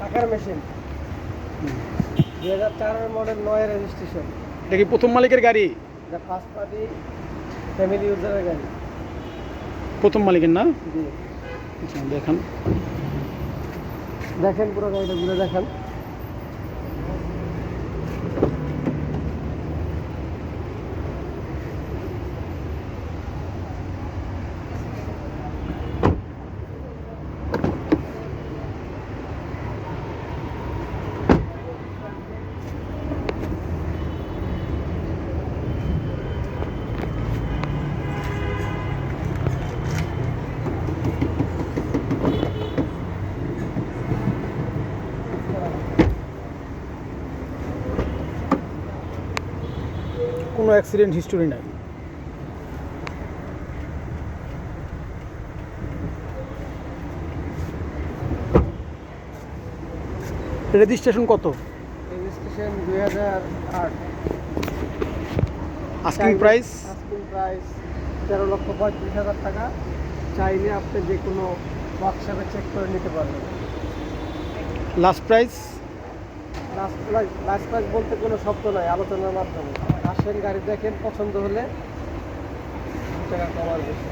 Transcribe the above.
টাকার মেশিন। দুই হাজার চারের মডেল নয় রেজিস্ট্রেশন এটা কি প্রথম মালিকের গাড়ি? এটা ফার্স্ট পার্টি ফ্যামিলি ইউজারের গাড়ি। প্রথম মালিকের না? আচ্ছা, দেখান। দেখেন পুরো গাড়িটা ঘুরে দেখেন। কোনো অ্যাক্সিডেন্ট হিস্টোরি নাই। রেজিস্ট্রেশন কত? রেজিস্ট্রেশন দুই হাজার আট। আস্কিং প্রাইস আস্কিং প্রাইস তেরো লক্ষ পঁয়ত্রিশ হাজার টাকা। চাইলে আপনি যে কোনো ওয়ার্কশপে চেক করে নিতে পারবেন। Last price last price last price বলতে কোনো শব্দ নাই আলোচনার মাধ্যমে। আসেন গাড়ি দেখেন পছন্দ হলে। টাকা কমার বেশি